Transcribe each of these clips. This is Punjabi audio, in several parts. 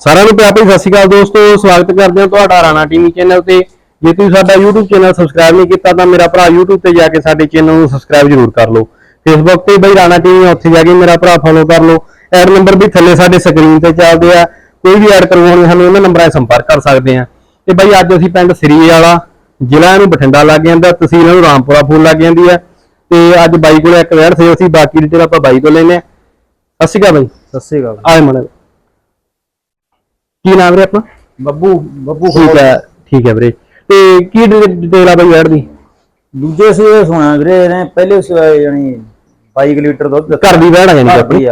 ਸਾਰਿਆਂ ਨੂੰ ਪਿਆਰ ਭਰੀ ਸਤਿ ਸ਼੍ਰੀ ਅਕਾਲ ਦੋਸਤੋ ਸਵਾਗਤ ਕਰਦੇ ਹਾਂ ਤੁਹਾਡਾ ਰਾਣਾ ਟੀਵੀ ਚੈਨਲ ਤੇ। ਜੇ ਤੁਸੀਂ ਸਾਡਾ YouTube ਚੈਨਲ ਸਬਸਕ੍ਰਾਈਬ ਨਹੀਂ ਕੀਤਾ ਤਾਂ ਮੇਰਾ ਭਰਾ YouTube ਤੇ ਜਾ ਕੇ ਸਾਡੇ ਚੈਨਲ ਨੂੰ ਸਬਸਕ੍ਰਾਈਬ ਜ਼ਰੂਰ ਕਰ ਲਓ। Facebook ਤੇ ਬਈ ਰਾਣਾ ਟੀਵੀ ਉੱਥੇ ਜਾ ਕੇ ਮੇਰਾ ਭਰਾ ਫੋਲੋ ਕਰ ਲਓ। ਐਡ ਨੰਬਰ ਵੀ ਥੱਲੇ ਸਾਡੇ ਸਕਰੀਨ ਤੇ ਚੱਲਦੇ ਆ। ਕੋਈ ਵੀ ਐਡ ਕਰਵਾਉਣੀ ਸਾਨੂੰ ਉਹਨਾਂ ਨੰਬਰਾਂ 'ਤੇ ਸੰਪਰਕ ਕਰ ਸਕਦੇ ਆ। ਤੇ ਬਈ ਅੱਜ ਅਸੀਂ ਪਿੰਡ ਸਰੀਏ ਵਾਲਾ ਜ਼ਿਲ੍ਹਾ ਇਹਨੂੰ ਬਠਿੰਡਾ ਲੱਗ ਜਾਂਦਾ ਤਹਿਸੀਲ ਇਹਨੂੰ ਰਾਮਪੁਰਾ ਫੂਲ ਲੱਗ ਜਾਂਦੀ ਆ। ਤੇ ਅੱਜ ਬਾਈ ਕੋਲੇ ਇੱਕ ਵੈੜ ਸੀ ਅਸੀਂ ਬਾਕੀ ਡਿਟੇਲ ਆਪਾਂ ਬਾਈ ਤੋਂ ਲੈਨੇ ਆ। ਸਤਿ ਸ਼੍ਰੀ ਅਕਾਲ ਬਾਈ। ਸਤਿ ਸ੍ਰੀ ਅਕਾਲ। ਆਏ ਮਣੇ ਕੀ ਨਾਮ ਵੀਰੇ ਆਪਣਾ? ਬੱਬੂ ਬੱਬੂ ਠੀਕ ਹੈ ਠੀਕ ਹੈ ਵੀਰੇ। ਤੇ ਕੀ ਡਿਟੇਲ ਆ ਬਈ ਵੈੜ ਦੀ? ਦੂਜੇ ਸੂਏ ਸੁਣਾ ਵੀਰੇ ਇਹਨੇ ਪਹਿਲੇ ਸੂਏ ਯਾਨੀ 22 ਲੀਟਰ ਦੁੱਧ ਘਰ ਦੀ ਵੈੜ ਆ ਜਾਨੀ ਆਪਣੀ?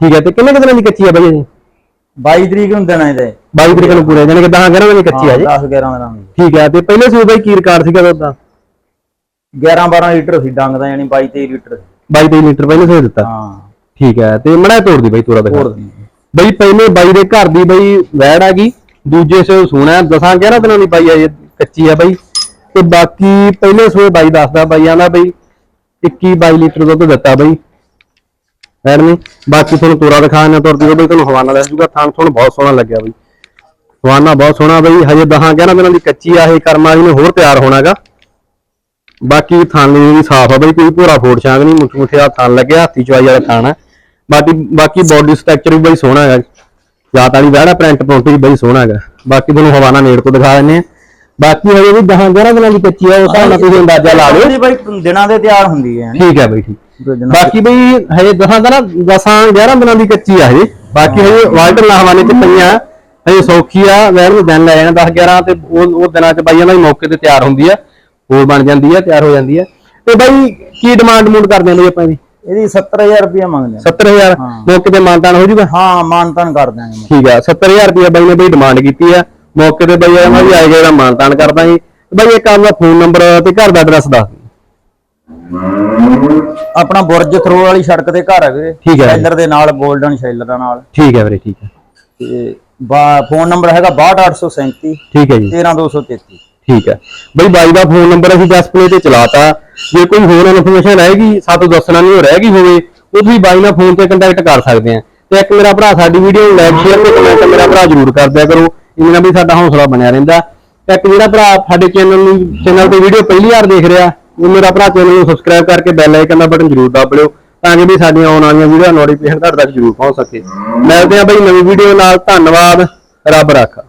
ਠੀਕ ਹੈ ਤੇ ਕਿੰਨੇ ਕੁ ਦਿਨਾਂ ਦੀ ਕੱਚੀ ਆ ਬਈ ਜੀ 22 ਤਰੀਕ ਨੂੰ ਦੇਣਾ ਇਹਦੇ। 22 ਤਰੀਕ ਨੂੰ ਪੂਰੇ ਜਾਨੀ ਕਿ 10 11 ਦਿਨ ਕੱਚੀ ਆ ਜੀ? 10 11 ਦਿਨਾਂ ਦੀ। ਠੀਕ ਹੈ ਤੇ ਪਹਿਲੇ ਸੂਏ ਬਈ ਕੀ ਰਿਕਾਰਡ ਸੀਗਾ ਦੁੱਧ ਦਾ? 11 12 ਲੀਟਰ ਸੀ ਡੰਗ ਦਾ ਯਾਨੀ 22 23 ਲੀਟਰ 22 23 ਲੀਟਰ ਪਹਿਲੇ ਸੂਏ ਦਿੱਤਾ। ਹਾਂ। ਠੀਕ ਹੈ ਤੇ ਮੜਾ ਤੋੜ ਦੀ ਬਈ ਤੋੜਾ ਦਿਖਾ। ਹੋਰ ਦੀ। ਬਈ ਪਹਿਲੇ ਬਾਈ ਦੇ ਘਰ ਦੀ ਬਈ ਵੈੜ ਹੈਗੀ, ਦੂਜੇ ਸੂਏ ਸੂਣਾ 10 11 ਦਿਨਾਂ ਦੀ ਬਾਈ ਆ ਇਹ, ਕੱਚੀ ਆ ਬਈ। ਤੇ ਬਾਕੀ ਪਹਿਲੇ ਸੂਏ ਬਾਈ ਦੱਸਦਾ ਬਾਈ ਆਂਦਾ ਬਈ 21 22 ਲੀਟਰ ਦੁੱਧ ਦਿੱਤਾ ਬਈ। ਵੈੜ ਨੇ? ਬਾਕੀ ਤੁਹਾਨੂੰ ਤੋਰਾ ਦਿਖਾ ਤੁਰਦੀ ਉਹ ਬਈ ਤੁਹਾਨੂੰ ਹਵਾਨਾ ਦੱਸ ਜੂਗਾ ਥਾਂ ਤੁਹਾਨੂੰ ਬਹੁਤ ਸੋਹਣਾ ਲੱਗਿਆ ਬਈ। ਹਵਾਨਾ ਬਹੁਤ ਸੋਹਣਾ ਬਈ, ਹਜੇ 10 11 ਦਿਨਾਂ ਦੀ ਕੱਚੀ ਆ, ਇਹ ਕਰਮ ਵਾਲੀ ਨੇ ਹੋਰ ਤਿਆਰ ਹੋਣਾਗਾ ਬਾਕੀ ਥਾਂ ਲਈ ਵੀ ਸਾਫ਼ ਆ ਬਈ, ਕੋਈ ਭੋਰਾ ਫੋੜ ਛਾਂਗ ਨਹੀਂ ਮੁੱਠ ਮੁੱਠਿਆ ਥਾਂ ਲੱਗਿਆ ਹਾਥੀ ਚਵਾਈ ਵਾਲਾ ਥਾਂ ਹੈ ਬਾਕੀ ਬਾਕੀ ਬਾਡੀ ਸਟਰਕਚਰ ਵੀ ਬਈ ਸੋਹਣਾ ਹੈਗਾ। ਜਾਤ ਵਾਲੀ ਵਹਿੜਾ ਪ੍ਰਿੰਟ ਪ੍ਰਿੰਟ ਵੀ ਬਈ ਸੋਹਣਾ ਹੈਗਾ। ਬਾਕੀ ਤੁਹਾਨੂੰ ਹਵਾਨਾ ਨੇੜ ਤੋਂ ਦਿਖਾ ਦਿੰਨੇ ਆ। ਬਾਕੀ ਹਜੇ ਵੀ 10 11 ਦਿਨਾਂ ਦੀ ਕੱਚੀ ਆ ਉਸ ਹਿਸਾਬ ਨਾਲ ਤੁਸੀਂ ਅੰਦਾਜ਼ਾ ਲਾ ਲਓ। ਬਾਈ ਦਿਨਾਂ ਦੇ ਤਿਆਰ ਹੁੰਦੀ ਹੈ। ਠੀਕ ਹੈ ਬਈ ਠੀਕ। ਬਾਕੀ ਬਈ ਹਜੇ ਦਸਾਂ ਦਾ ਨਾ ਦਸਾਂ 11 ਦਿਨਾਂ ਦੀ ਕੱਚੀ ਆ ਹਜੇ। ਬਾਕੀ ਹਜੇ ਵਾਈਟ ਲਾਹਵਾਨੇ ਚ ਪਈਆਂ। ਹਜੇ ਸੌਖੀ ਆ ਵੈਰ ਨੂੰ ਦਿਨ ਲੈ ਜਾਣਾ 10 11 ਤੇ ਉਹ ਉਹ ਦਿਨਾਂ ਚ ਬਾਈਆਂ ਦਾ ਹੀ ਮੌਕੇ ਤੇ ਤਿਆਰ ਹੁੰਦੀ ਆ। ਹੋਰ ਬਣ ਜਾਂਦੀ ਆ ਤਿਆਰ ਹੋ ਜਾਂਦੀ ਆ। ਤੇ ਬਾਈ ਕੀ ਡਿਮਾਂਡ ਮੂਡ ਕਰਦੇ ਬਈ ਆਪਾਂ ਦੀ ਇਹਦੀ 70000 ਰੁਪਏ ਮੰਗਦੇ ਆ 70000 ਹਾਂ। ਮੌਕੇ ਤੇ ਮਾਨਤਾਨ ਹੋ ਜੂਗਾ? ਹਾਂ ਮਾਨਤਨ ਕਰ ਦਾਂਗੇ ਠੀਕ ਆ 70000 ਰੁਪਏ ਬਾਈ ਨੇ ਬਈ ਡਿਮਾਂਡ ਕੀਤੀ ਆ। ਮੌਕੇ ਤੇ ਬਾਈ ਇਹਨਾਂ ਵੀ ਆਏਗਾ ਇਹਦਾ ਮਾਨਤਾਨ ਕਰਦਾ ਜੀ ਬਾਈ ਇੱਕ ਆਪਦਾ ਫੋਨ ਨੰਬਰ ਤੇ ਘਰ ਦਾ ਐਡਰੈਸ ਦੱਸ। ਆਪਣਾ ਬੁਰਜ ਥਰੋ ਵਾਲੀ ਸੜਕ ਤੇ ਘਰ ਹੈ ਵੀਰੇ। ਸ਼ੈਲਰ ਦੇ ਨਾਲ 골ਡਨ ਸ਼ੈਲਰ ਦਾ ਨਾਲ। ਠੀਕ ਹੈ ਵੀਰੇ ਠੀਕ ਹੈ ਤੇ ਫੋਨ ਨੰਬਰ ਹੈਗਾ 62837 ਠੀਕ ਹੈ ਜੀ। 13233 ਠੀਕ ਹੈ। ਬਈ ਬਾਈ ਦਾ ਫੋਨ ਨੰਬਰ ਅਸੀਂ ਡਿਸਪਲੇ ਤੇ ਚਲਾਤਾ। ਜੇ ਕੋਈ ਹੋਰ ਇਨਫੋਰਮੇਸ਼ਨ ਰਹੇਗੀ ਸਾਤੋਂ ਦੱਸਣਾ ਨਹੀਂ ਹੋ ਰਹਿ ਗਈ ਹੋਵੇ, ਉਹ ਤੁਸੀਂ ਬਾਈ ਨਾਲ ਫੋਨ ਤੇ ਕੰਟੈਕਟ ਕਰ ਸਕਦੇ ਆ। ਤੇ ਇੱਕ ਮੇਰਾ ਭਰਾ ਸਾਡੀ ਵੀਡੀਓ ਨੂੰ ਲਾਈਕ ਸ਼ੇਅਰ ਤੇ ਕਮੈਂਟ ਮੇਰਾ ਭਰਾ ਜ਼ਰੂਰ ਕਰ ਦਿਆ ਕਰੋ। ਇਹਦੇ ਵੀ ਸਾਡਾ ਹੌਸਲਾ ਬਣਿਆ ਰਹਿੰਦਾ। ਤੇ ਇੱਕ ਜਿਹੜਾ ਭਰਾ ਸਾਡੇ ਚੈਨਲ ਨੂੰ ਚੈਨਲ ਤੇ ਵੀਡੀਓ ਪਹਿਲੀ ਵਾਰ ਦੇਖ ਰਿਹਾ, ਉਹ ਮੇਰਾ ਭਰਾ ਚੈਨਲ ਨੂੰ ਸਬਸਕ੍ਰਾਈਬ ਕਰਕੇ ਬੈਲ ਆਈਕਨ ਦਾ ਬਟਨ ਜ਼ਰੂਰ ਦਬ ਲਿਓ, ਤਾਂ ਕਿ ਵੀ ਸਾਡੀਆਂ ਆਉਣ ਵਾਲੀਆਂ ਵੀਡੀਓ ਨੋਟੀਫਿਕੇਸ਼ਨ ਤੁਹਾਡੇ ਤੱਕ ਜ਼ਰੂਰ ਪਹੁੰਚ ਸਕੇ। ਮਿਲਦੇ ਆ ਬਈ ਨਵੀਂ ਵੀਡੀਓ ਨਾਲ। ਧੰਨਵਾਦ। ਰੱਬ ਰਾਖਾ।